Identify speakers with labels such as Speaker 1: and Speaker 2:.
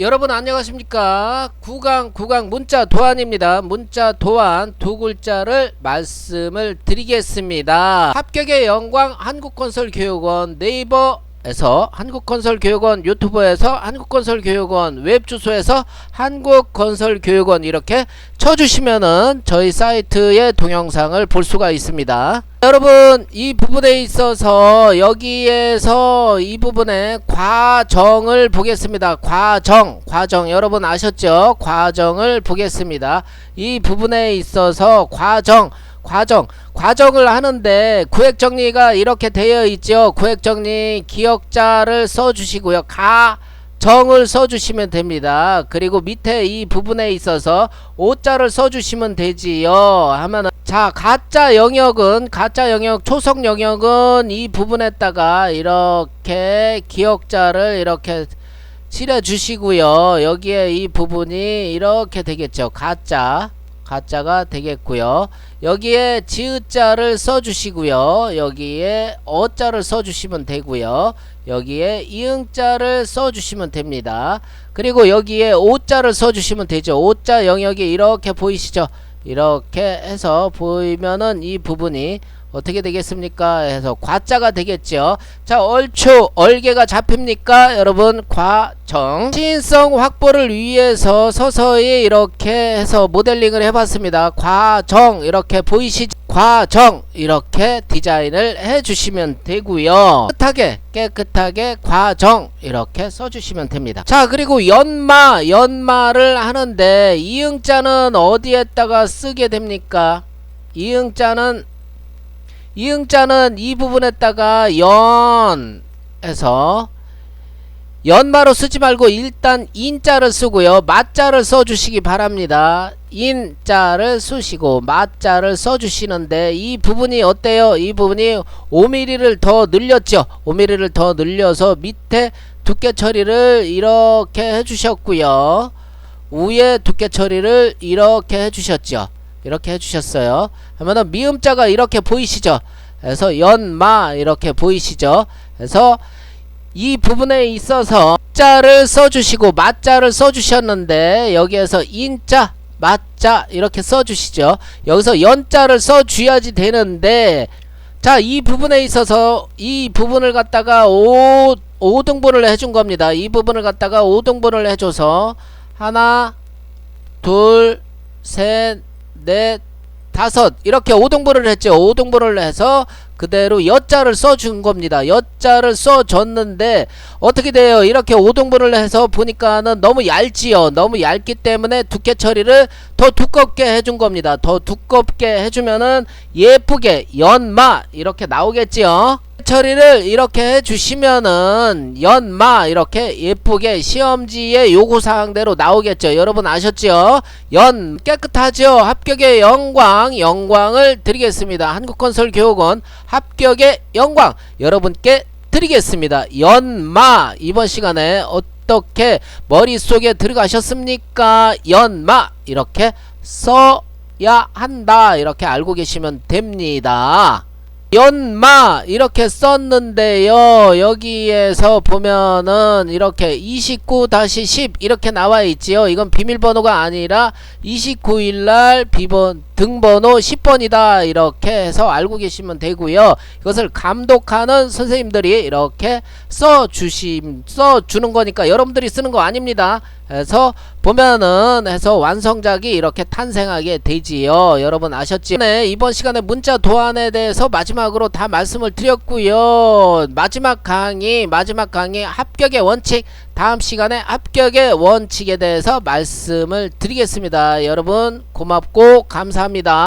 Speaker 1: 여러분 안녕하십니까? 구강 구강 문자 도안입니다. 문자 도안 두 글자를 말씀을 드리겠습니다. 합격의 영광 한국건설교육원 네이버 에서 한국건설교육원 유튜브에서 한국건설교육원 웹 주소에서 한국건설교육원 이렇게 쳐주시면은 저희 사이트의 동영상을 볼 수가 있습니다 여러분 이 부분에 있어서 여기에서 이 부분에 과정을 보겠습니다. 과정, 과정 여러분 아셨죠? 과정을 보겠습니다. 이 부분에 있어서 과정, 과정, 과정을 하는데 구획 정리가 이렇게 되어 있죠. 구획 정리 기억자를 써 주시고요. 가 정을 써주시면 됩니다. 그리고 밑에 이 부분에 있어서 오자를 써주시면 되지요. 하면은 자 가짜 영역은 가짜 영역 초성 영역은 이 부분에다가 이렇게 기억자를 이렇게 칠해 주시고요. 여기에 이 부분이 이렇게 되겠죠. 가짜 가짜가 되겠고요. 여기에 지읒자를 써주시고요. 여기에 어자를 써주시면 되고요. 여기에 이응자를 써주시면 됩니다. 그리고 여기에 오자를 써주시면 되죠. 오자 영역이 이렇게 보이시죠? 이렇게 해서 보이면은 이 부분이 어떻게 되겠습니까? 해서 과자가 되겠죠. 자, 얼추 얼개가 잡힙니까? 여러분, 과정. 시인성 확보를 위해서 서서히 이렇게 해서 모델링을 해봤습니다. 과정 이렇게 보이시죠? 과정 이렇게 디자인을 해주시면 되고요. 깨끗하게 깨끗하게 과정 이렇게 써주시면 됩니다. 자 그리고 연마 연마를 하는데 이응자는 어디에다가 쓰게 됩니까? 이응자는 이응자는 이 부분에다가 연에서 연마로 쓰지 말고 일단 인자를 쓰고요. 마자를 써주시기 바랍니다. 인자를 쓰시고 마자를 써주시는데 이 부분이 어때요? 이 부분이 5mm를 더 늘렸죠. 5mm를 더 늘려서 밑에 두께 처리를 이렇게 해주셨고요. 위에 두께 처리를 이렇게 해주셨죠. 이렇게 해주셨어요. 하면은 미음자가 이렇게 보이시죠? 그래서 연마 이렇게 보이시죠? 그래서 이 부분에 있어서 자를 써주시고 마자를 써주셨는데 여기에서 인자 마자 이렇게 써주시죠. 여기서 연자를 써줘야지 되는데 자 이 부분에 있어서 이 부분을 갖다가 5, 5등분을 해준 겁니다. 이 부분을 갖다가 5등분을 해줘서 하나 둘 셋 넷 다섯. 이렇게 5등분을 했죠. 5등분을 해서 그대로 여자를 써준 겁니다. 여자를 써줬는데 어떻게 돼요? 이렇게 5등분을 해서 보니까는 너무 얇지요. 너무 얇기 때문에 두께 처리를 더 두껍게 해준 겁니다. 더 두껍게 해주면은 예쁘게 연마 이렇게 나오겠지요 처리를 이렇게 해주시면은 연마 이렇게 예쁘게 시험지의 요구사항대로 나오겠죠. 여러분 아셨죠? 연 깨끗하죠? 합격의 영광 영광을 드리겠습니다. 한국건설 교육원 합격의 영광 여러분께 드리겠습니다. 연마 이번 시간에 어떻게 머릿속에 들어가셨습니까? 연마 이렇게 써야 한다 이렇게 알고 계시면 됩니다 연마 이렇게 썼는데요. 여기에서 보면은 이렇게 29-10 이렇게 나와 있지요. 이건 비밀번호가 아니라 29일날 비번 등번호 10번이다. 이렇게 해서 알고 계시면 되고요. 이것을 감독하는 선생님들이 이렇게 써주심 써주는 거니까 여러분들이 쓰는 거 아닙니다. 해서 보면은 해서 완성작이 이렇게 탄생하게 되지요. 여러분 아셨지? 네 이번 시간에 문자 도안에 대해서 마지막으로 다 말씀을 드렸고요. 마지막 강의 마지막 강의 합격의 원칙 다음 시간에 합격의 원칙에 대해서 말씀을 드리겠습니다. 여러분 고맙고 감사합니다